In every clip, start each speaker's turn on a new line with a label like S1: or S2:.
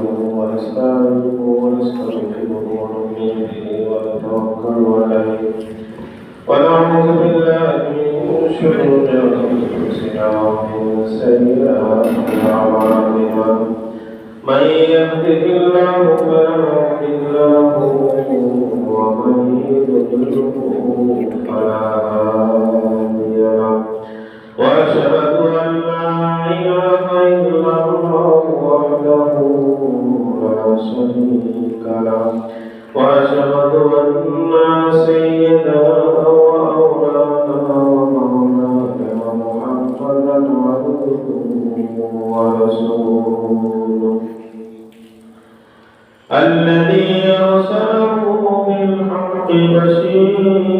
S1: نحمده ونستعينه ونستغفره ونؤمن به ونتوكل عليه ونعوذ بالله من شرور انفسنا ومن سيئات اعمالنا من يهده الله فلا مضل له ومن يضلله فلا هادي له وأشهد أن شريك له وأشهد أن سيدنا ومولانا ومولانا محمدا عبده ورسوله. الذي أرسله بالحق بشيرا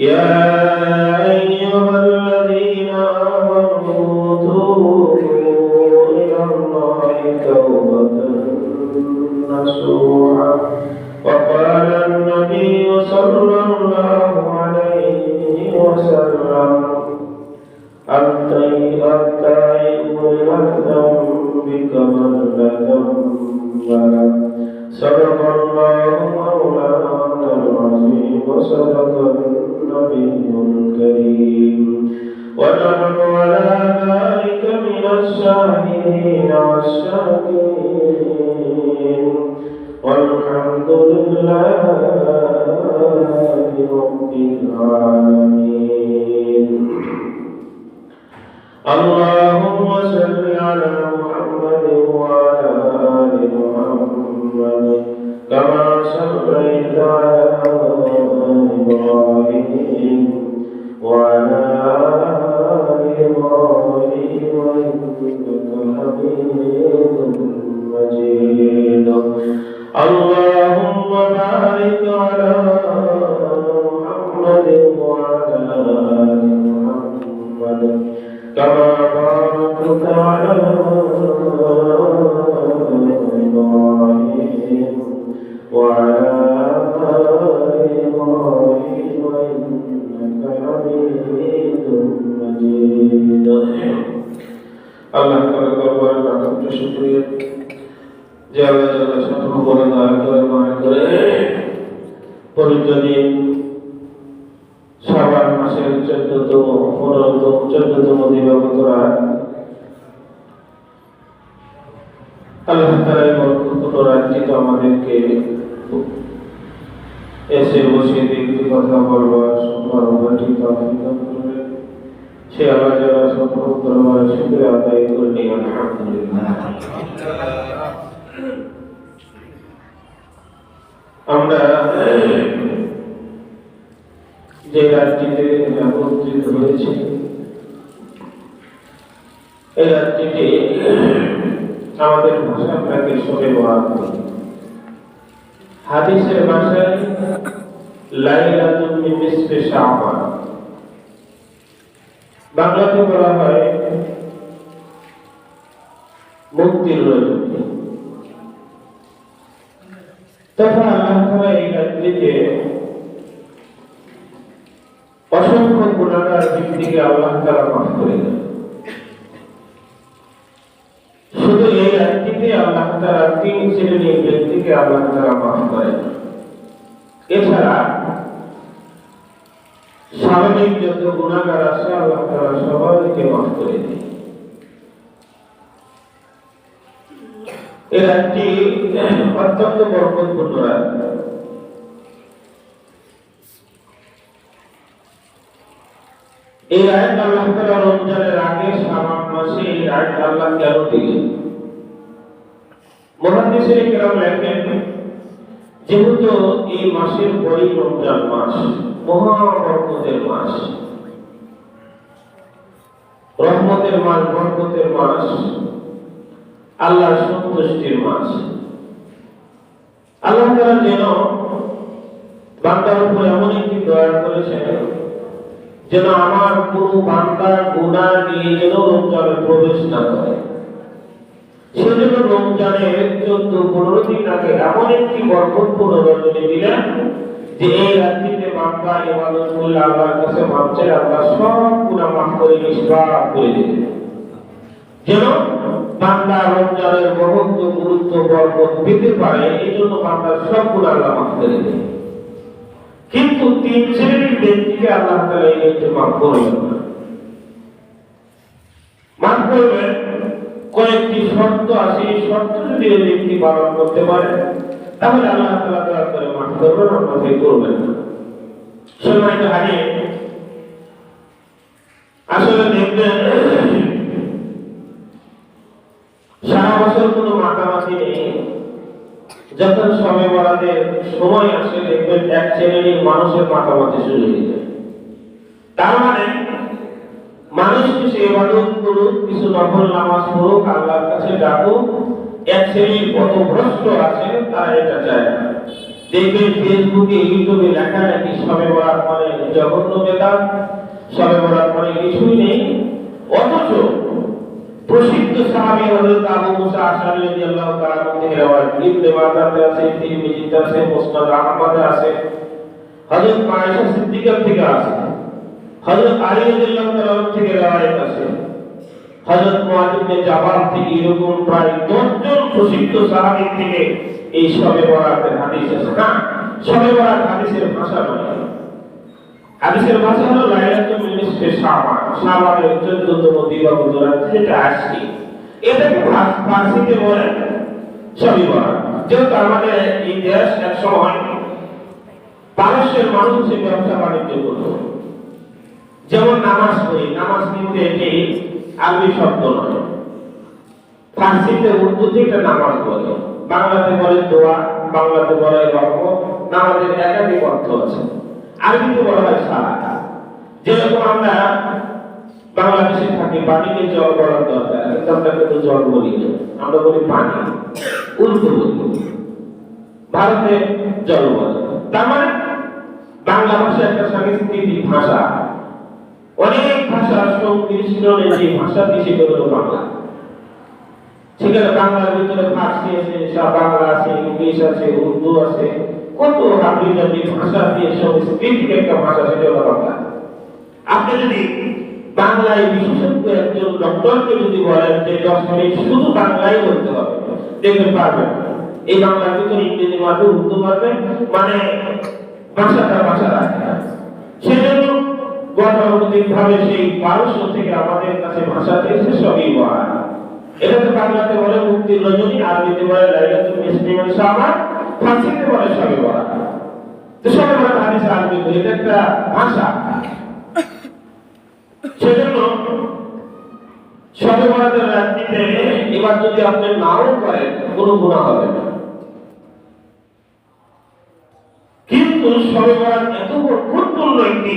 S1: يا ونحن على ذلك من الشاهدين والشاكرين. والحمد لله رب العالمين. اللهم صل على محمد وعلى آل محمد كما صليت على إبراهيم وعلى آل আল্লাহ তাআলা এই বরকতপূর্ণ রাতটি তো আমাদেরকে এসে বসে দেখতে কথা বলবার সম্মান দান করবেন সে আল্লাহ যারা সফল করবার আদায় করে নিয়ে আমরা, যে রাজ্যটিতে একত্রিত হয়েছে, এই রাজ্যটি আমাদের ভাষা প্রাকে সবে বহাল হাদিসের ভাষায় লাইলাতুল নিসফে শাবান বাংলাতে বলা হয়, মুক্তির রজনী। তখন আল্লাহ এই রাত্রিতে অসংখ্য গুণাগার ব্যক্তিকে আল্লাহ তারা মাফ করে দেন। শুধু এই রাত্রিতে আল্লাহ তারা তিন শ্রেণির ব্যক্তিকে আল্লাহ তারা মাফ করেন। এছাড়া স্বাভাবিক যত গুণাগার আছে, আল্লাহ তারা সবাইকে মাফ করে দেন। এই রাতটি অত্যন্ত বরকতপূর্ণ রাত। এই আয়াত আল্লাহ তাআলা রমজানের আগে শাবান মাসে এই আয়াত আল্লাহ কেন দিলেন? মুহাদ্দিসিনে কেরাম লেখেন, যেহেতু এই মাসের পরই রমজান মাস মহা মাস, রহমতের মাস, বরকতের মাস, আল্লাহর সন্তুষ্টির মাস, আল্লাহ তাআলা যেন বান্দার উপর এমন একটি দয়া করেছেন, যেন আমার কোনো বান্দা গুণা নিয়ে যেন রমজানে প্রবেশ না করে। সেজন্য রমজানের চোদ্দ পনেরো দিন আগে এমন একটি দিলেন যে এই রাত্রিতে আল্লাহর কাছে আল্লাহ সব মাফ করে করে যেন বান্দা রমজানের মহত্ব, গুরুত্ব পেতে পারে এই জন্য বান্দার সব গুণ আল্লাহ মাফ করে দেন কিন্তু তিন শ্রেণির ব্যক্তিকে আল্লাহ তাআলা এই মাফ মাফ করবেন কয়েকটি শর্ত আছে, এই শর্ত যদি ওই ব্যক্তি পালন করতে পারে, তাহলে আল্লাহ তাআলা দয়া করে মাফ করবেন আপনাকে করবেন সম্মানিত হাজি, আসলে দেখবেন, সারা বছর কোনো মাতামাতি নেই। যখন সময় বরাদের সময় আসে, দেখবেন এক শ্রেণির মানুষের মাতামাতি শুরু হয়ে যায়। তার মানে ইবাদত করুক কিছু নফল নামাজ পড়ুক, আল্লাহর কাছে ডাকুক, এক শ্রেণির কত ভ্রষ্ট আছে, তারা এটা চায় দেখবেন ফেসবুকে, ইউটিউবে লেখা নাকি সবে মানে জঘন্য সবে মানে কিছুই নেই। অথচ প্রসিদ্ধ সাহাবী আবু মুসা আছে, তিরমিজিতে আছে, মুসনাদ আহমদে আছে, হযরত আয়েশা থেকে আছে। হযরত আলী রাদিয়াল্লাহু তাআলা থেকে রওয়ায়াত আছে হযরত মুআয ইবনে জাবাল থেকে এরকম প্রায় 10 জন প্রসিদ্ধ সাহাবী থেকে এই শবে বরাতের হাদিস আছে না শবে বরাত হাদিসের ভাষা নয়। হাদিসের ভাষা হলো লাইলাতুল নিসফে শাবান শাবানের 14তম দিবাগত রাত যেটা আসি এটাকে ফার্স- ফার্সিতে বলে? শবে বরাত। যেহেতু আমাদের এই দেশ এক পারস্যের মানুষ ব্যবসা বাণিজ্য করতো। যেমন নামাজ পড়ি, নামাজ কিন্তু এটি আরবি শব্দ নয়। ফার্সিতে উর্দুতে এটা নামাজ বলে। বাংলাতে বলে দোয়া, বাংলাতে বলে রহমত নামাজের একাধিক অর্থ আছে। আরবিতে বলা হয় সালাত। যেরকম আমরা বাংলাদেশে থাকি, পানিকে জল বলার দরকার কিন্তু আমরা কিন্তু জল বলি না। আমরা বলি পানি। উল্টো বলি। ভারতে জল বলে। তার মানে বাংলা ভাষা একটা সাংস্কৃতিক ভাষা। অনেক ভাষার সংমিশ্রণে যে ভাষাটি সেটা হলো বাংলা। সেখানে বাংলার ভিতরে ফার্সি আছে বাংলা আছে, ইংলিশ আছে, উর্দু আছে, কত আপনি ভাষা দিয়ে সংস্কৃতিক একটা ভাষা, সেটা হলো বাংলা। আপনি যদি বাংলায় বিশেষজ্ঞ একজন ডক্টরকে যদি বলেন যে দশ মিনিট শুধু বাংলায় বলতে হবে, দেখবেন পারবেন এই বাংলার ভিতরে ইংরেজি মারবে উর্দু মারবে মানে ভাষাটা ভাষা রাখে। সেজন্য ভাবে সেই পারস্য থেকে আমাদের কাছে ভাষাতে এসে সবই বলা এটাতে বাংলাতে বলে মুক্তির রজনী আরবিতে বলে লাইলাতুল মুসলিমের সামান ফার্সিতে বলে সবে বলা তো সবে বলা হাদিস আরবি এটা একটা ভাষা। সেজন্য সবে বরাতের রাত্রিতে এবার যদি আপনি নাও করেন, কোনো গুণা হবে না। কিন্তু সবে বরাত এত গুরুত্বপূর্ণ একটি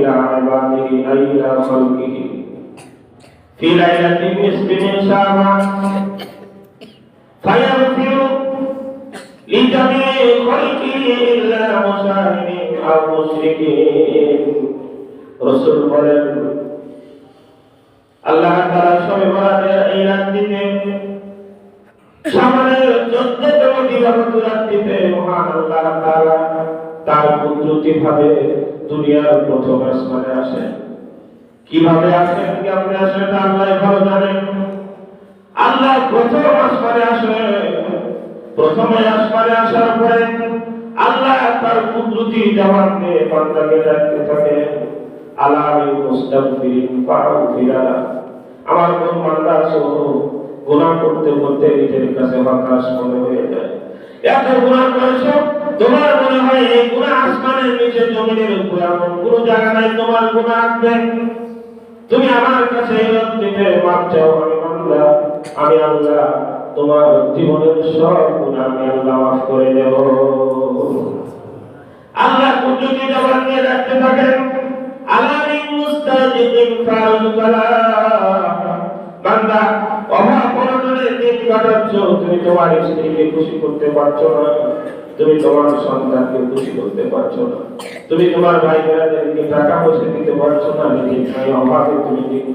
S1: إلى عباده أي إلى خلقه في ليلة النصف من شعبان فيغفر لجميع خلقه إلا مشاهدين أو مشركين رسول বলেন আল্লাহ তাআলা সবে বরাতের এই রাত্রিতে সামনের চোদ্দতম দিবাগত রাত্রিতে মহান আল্লাহ তাআলা তার কুদরতি ভাবে দুনিয়ার প্রথম আসমানে আসেন। কীভাবে আসেন? কেমনে তা আল্লাহ ভালো জানেন। আল্লাহ প্রথম আসমানে আসে। প্রথমে আসমানে আসার পরে আল্লাহ তার কুদরতি জবান দিয়ে বান্দাকে ডাকতে থাকেন আলামি মুস্তাগফিরিন ফাগফিরা আমার কোন বান্দা আছে গুনাহ করতে করতে নিজের কাছে হতাশ মনে হয়ে যায়। এত গুণা তোমার মনে হয় এই গুণা আসমানের নিচে জমিনের উপরে কোনো জায়গা নাই তোমার গুণা আসবে? তুমি আমার কাছে মাপ চাও, আমি আল্লাহ আমি আল্লাহ, তোমার জীবনের সব গুণা আমি আল্লাহ মাফ করে দেব। আল্লাহ রাখতে থাকেন আলামি মুস্তাজিবিন ফারুল কালাম বান্দা অভাব অনটনের দিন কাটাচ্ছ তুমি তোমার স্ত্রীকে খুশি করতে পারছ না? তুমি তোমার সন্তানকে খুশি করতে পারছ না। তুমি তোমার ভাই বোনেদেরকে টাকা পয়সা দিতে পারছ না, নিজের ভাই অভাবে তুমি দিন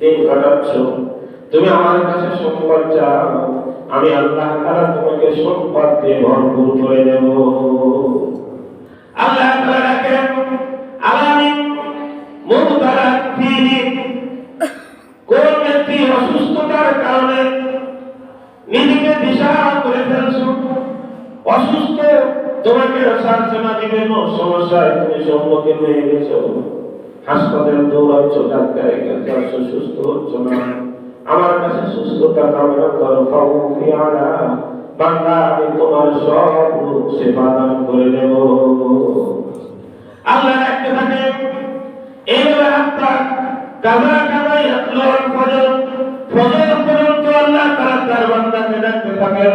S1: দিন কাটাচ্ছ। তুমি আমার কাছে সম্পদ চাও, আমি আল্লাহ তাআলা তোমাকে সম্পদ দিয়ে ভরপুর করে দেব। আল্লাহ তাআলা রাখেন আলামিন মুবতালা অসুস্থ, তোমাকে সার্জনা বিভিন্ন সমস্যায় তুমি সম্মুখীন হয়ে গেছো। হাসপাতালে দৌড়াচ্ছ ডাক্তারের কাছে সুস্থ হচ্ছ না। আমার কাছে সুস্থতা কামনা করো ফাউ ফিয়ালা বান্দা, আমি তোমার সব রূপ সেবা দান করে দেব আল্লাহ রাখতে থাকে এইভাবে আপনার কাজা কাজাই আল্লাহর ফজর ফজর পর্যন্ত আল্লাহ তার বান্দাকে ডাকতে থাকেন।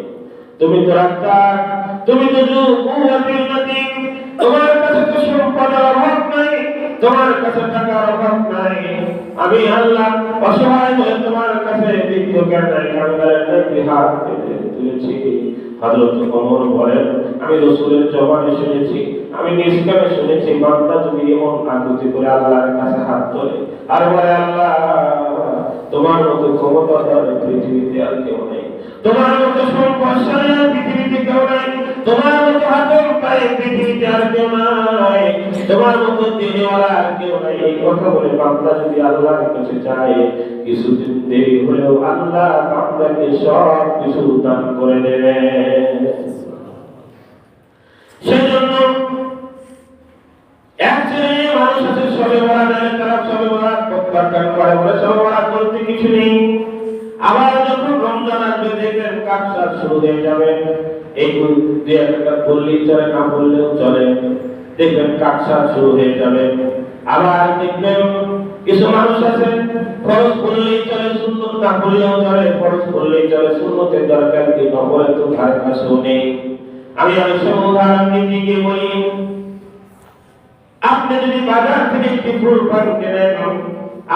S1: তুমি তো রাস্তার তুমি তো তোমার কাছে তো সম্পদের অভাব নাই, তোমার কাছে টাকার অভাব নাই। আমি আল্লাহ অসহায় হয়ে তোমার কাছে বিদ্য জ্ঞানের হাত তুলেছি। হযরত ওমর বলেন, আমি রাসূলের জবানে শুনেছি, আমি নিষ্কামে শুনেছি, বান্দা যদি এমন আকুতি করে আল্লাহর কাছে হাত ধরে আর বলে, আল্লাহ, তোমার মতো ক্ষমতাধর পৃথিবীতে আর কেউ তোমার মতো পৃথিবীতে কেউ নাই। তোমার মতো হাতের পায়ে পৃথিবীতে আর কেউ নাই। তোমার মতো দিনেওয়ালা আর কেউ নাই। এই কথা বলে বান্দা যদি আল্লাহর কাছে চায় কিছুদিন দেরি হলেও আল্লাহ বান্দাকে সব কিছু দান করে দেবে। সেজন্য এক শ্রেণির মানুষ আছে, সবে বলা দেয় তারা সবে বলা করতে কিছু নেই। আবার যখন রমজান আসবে, দেখবেন কাকসার শুরু হয়ে যাবে। এই দুই একটা বললেই চলে, না বললেও চলে। দেখবেন কাকসার শুরু হয়ে যাবে। আবার দেখবেন কিছু মানুষ আছে, খরচ করলেই চলে সুন্দর না করলেও চলে, খরচ করলেই চলে, সুন্নতের দরকার কি নবরে তো ধারে কাছেও নেই। আমি অনেক সময় উদাহরণ দিতে গিয়ে বলি, আপনি যদি বাজার থেকে একটি ফুল পান কেনেন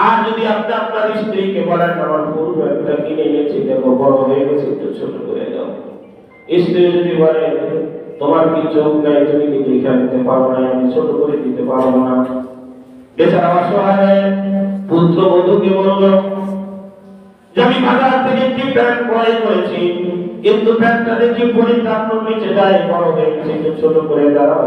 S1: আর যদি আপনি আপনার স্ত্রীকে বলেন, আমার ফুল একটা কিনে এনেছি, দেখো বড় হয়ে গেছে, একটু ছোট করে দাও। স্ত্রী যদি বলে, তোমার কি চোখ নাই, তুমি কি লিখে দিতে পারো না আমি ছোট করে দিতে পারব না। বেচারা অসহায় পুত্র বধূকে বলল যে আমি বাজার থেকে একটি প্যান্ট ক্রয় করেছি, কিন্তু প্যান্টটা দেখি পরিত্রাণ নিচে যায়, বড় হয়ে গেছে ছোট করে দাও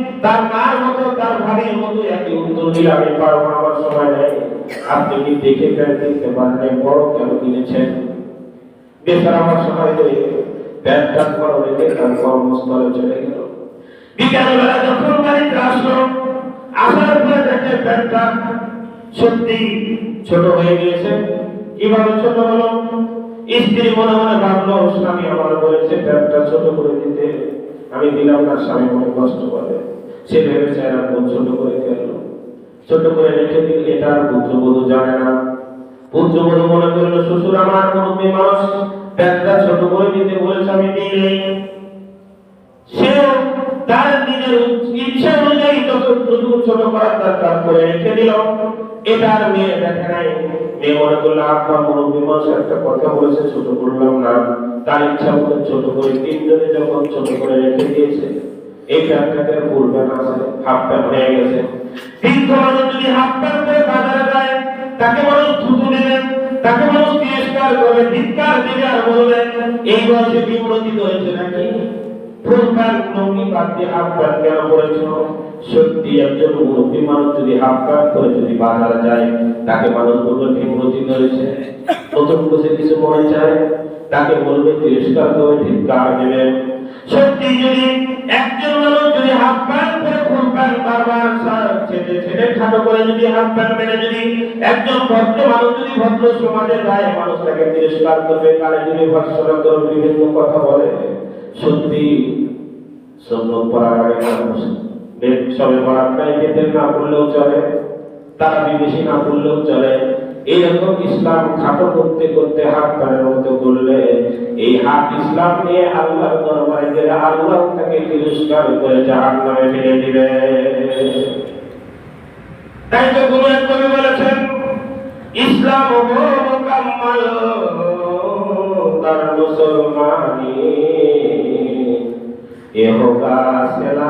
S1: তার মার মতো তার ভাবির মতো একই উত্তর দিলে আমি পারব আমার সময় নেই। আপনি কি দেখে ব্যাগ দেখতে পারেন নাই, বড় কেন কিনেছেন? বেচারা আমার সময় হয়ে ব্যাগটা বড় রেখে তার কর্মস্থলে চলে গেল। বিকালবেলা যখন বাড়িতে আসলো আসার পরে দেখে ব্যাগটা সত্যি ছোট হয়ে গিয়েছে। কীভাবে ছোট হলো? স্ত্রী মনে মনে ভাবলো স্বামী আমার বলেছে ব্যাগটা ছোট করে দিতে। আমি দিলাম না স্বামী মনে কষ্ট করে। সে ভেবেছে এরকম ছোট করে ছোট করে রেখে দিল এটা আর পুত্রবধূ জানে না। পুত্রবধূ মনে করল, শ্বশুর আমার মানুষ ব্যাগটা ছোট করে দিতে বলেছে আমি দিই সেও তার নিজের ইচ্ছা অনুযায়ী যত দ্রুত ছোট করার করে রেখে দিল। এটার মেয়ে দেখে নাই। মেয়ে মনে করল, আব্বা মুরব্বী একটা কথা বলেছে, ছোট করলাম না। তার ইচ্ছা মতো ছোট করে তিনজনে যখন ছোট করে রেখে দিয়েছে এই না হাফ প্যান্ট হয়ে গেছে। বৃদ্ধ মানুষ যদি হাফ প্যান্ট করে বাজারে যায়, তাকে মানুষ থুতু দিলেন তাকে মানুষ তিরস্কার করবে ধিক্কার দিবে আর বলবেন এই বয়সে হয়েছে নাকি? বাদ দিয়ে হাফ প্যান্ট কেন পরেছো সত্যি একজন মুরব্বী মানুষ যদি হাফ প্যান্ট পরে যদি বাজারে যায়, তাকে মানুষ বলবে বিমোচিত হয়েছে। নতুন বসে কিছু মনে চায়, তাকে বলবে, তিরস্কার করবে ধিক্কার দেবে। সত্যি যদি একজন মানুষ যদি হাফ প্যান্ট পরে ফুল প্যান্ট বারবার খাটো করে যদি হাফ প্যান্ট যদি একজন মানুষ যদি ভদ্র তিরস্কার করবে কালে যদি বিভিন্ন কথা বলে, সত্যি মানুষ সবে বেদের না পড়লেও চলে তারা বিদেশি না পড়লেও চলে এইরকম ইসলাম খাটো করতে করতে হাত এই হাত ইসলাম নিয়ে আল্লাহর দরবারে গেলে আল্লাহ তাকে তিরস্কার করে জাহান নামে দিবে। তাই তো গুরু এক কবি বলেছেন, ইসলাম তার মুসলমানি এ সেলা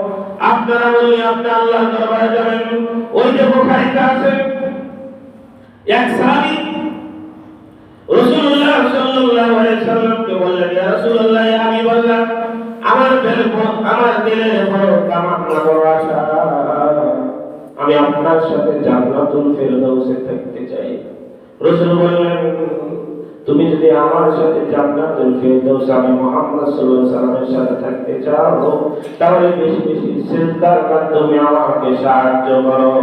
S1: আপনার নিয়ে আপনি আল্লাহর দরবারে যাবেন। ওই যে বুখারীতে আছে, এক সাহাবী রাসূলুল্লাহ সাল্লাল্লাহু আলাইহি সাল্লামকে বললেন, ইয়া রাসূলুল্লাহ, আমি বললাম, আমার দিলে আমার দিলে বড় তামান্না বড় আশা। আমি আপনার সাথে জান্নাতুল ফেরদাউসে থাকতে চাই। রাসূল বললেন তুমি যদি আমার সাথে জান্নাতুল ফেরদাউস আমি মুহাম্মদ সাল্লাল্লাহু আলাইহি সাল্লামের সাথে থাকতে চাও, তাহলে বেশি বেশি সিজদার মাধ্যমে আমাকে সাহায্য করো।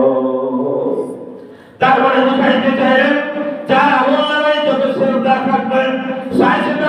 S1: তারপরে বুঝাইতে চাইলেন যা আমল নামায় যত শ্রদ্ধা থাকবে চাই সেটা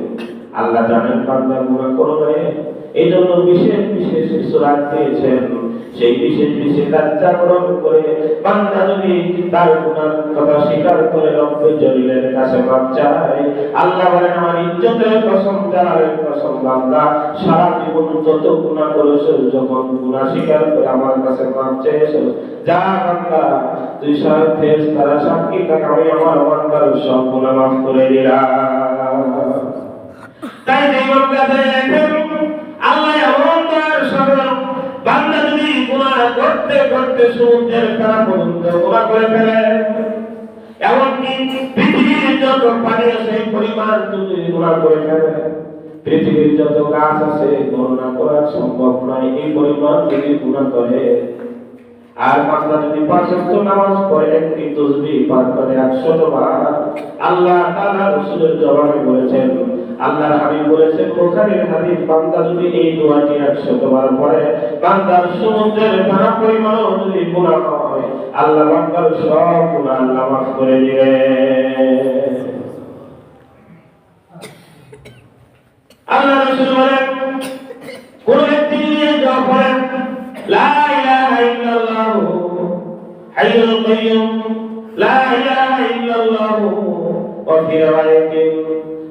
S1: আল্লাহ জানেন বান্দা গুণা করবে। এই জন্য বিশেষ বিশেষ কিছু দিয়েছেন। সেই বিশেষ বিশেষ রাত জাগরণ করে বান্দা যদি তার গুণার কথা স্বীকার করে রব্বে জলিলের কাছে মাপ চায়, আল্লাহ বলেন, আমার ইজ্জতের কসম, জালালের কসম, বান্দা, সারা জীবন যত গুণা করেছ, যখন গুণা স্বীকার করে আমার কাছে মাপ চেয়েছো, যা বান্দা, তুই সব ফেস তারা সাক্ষী থাক, আমি আমার বান্দার সব গুণা মাফ করে দিলাম। তাই আল্লাহ তার বান্দা যদি করতে করতে সমুদ্রের কারা পর্যন্ত গুনাহ করে ফেলে, এমনকি পৃথিবীর যত পানি আছে, পরিমাণ যদি গুনাহ করে ফেলে, পৃথিবীর যত গাছ আছে, গণনা করা সম্ভব নয়। এই পরিমাণ যদি গুনাহ করে, আর বান্দা যদি পাঁচ নামাজ পড়ে, একটি তসবিহ পাঠ করে 100 বার, আল্লাহ তাআলা রাসূলের জবানে বলেছেন আল্লাহর হাবিব বলেছেন বুখারীর হাদিস বান্দা যদি এই দোয়াটি 100 বার পড়ে বান্দার সমুদ্রের পানা পরিমাণও যদি গুনাহ হয়, আল্লাহ বান্দার সব গুনাহ আল্লাহ মাফ করে দিবে। আল্লাহ রাসূল বলেন, কোন ব্যক্তি পড়েন, লা ইলাহা ইল্লাল্লাহ হাইয়ুল কাইয়্যুম লা ইলাহা ইল্লাল্লাহ ওয়া ফি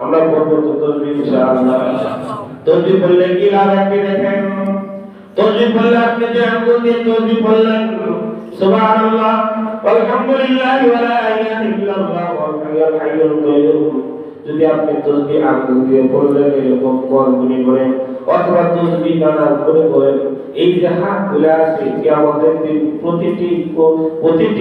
S1: আমরা বলব তো তসবি ইনশাআল্লাহ তসবি বললে কি লাভ আপনি দেখেন? তসবি বললে আপনি যে আঙ্গুল দিয়ে তসবি বললেন সুবহানাল্লাহ, আলহামদুলিল্লাহ ওয়া লা ইলাহা ইল্লাল্লাহ, ওয়াল হাইয়ুল কাইয়ুম। যদি আপনি তসবি আঙ্গুল দিয়ে বললেন এরকম করগুনি করে অথবা তসবি দানা করে করে এই যে হাত আছে কি আমাদের প্রতিটি প্রতিটি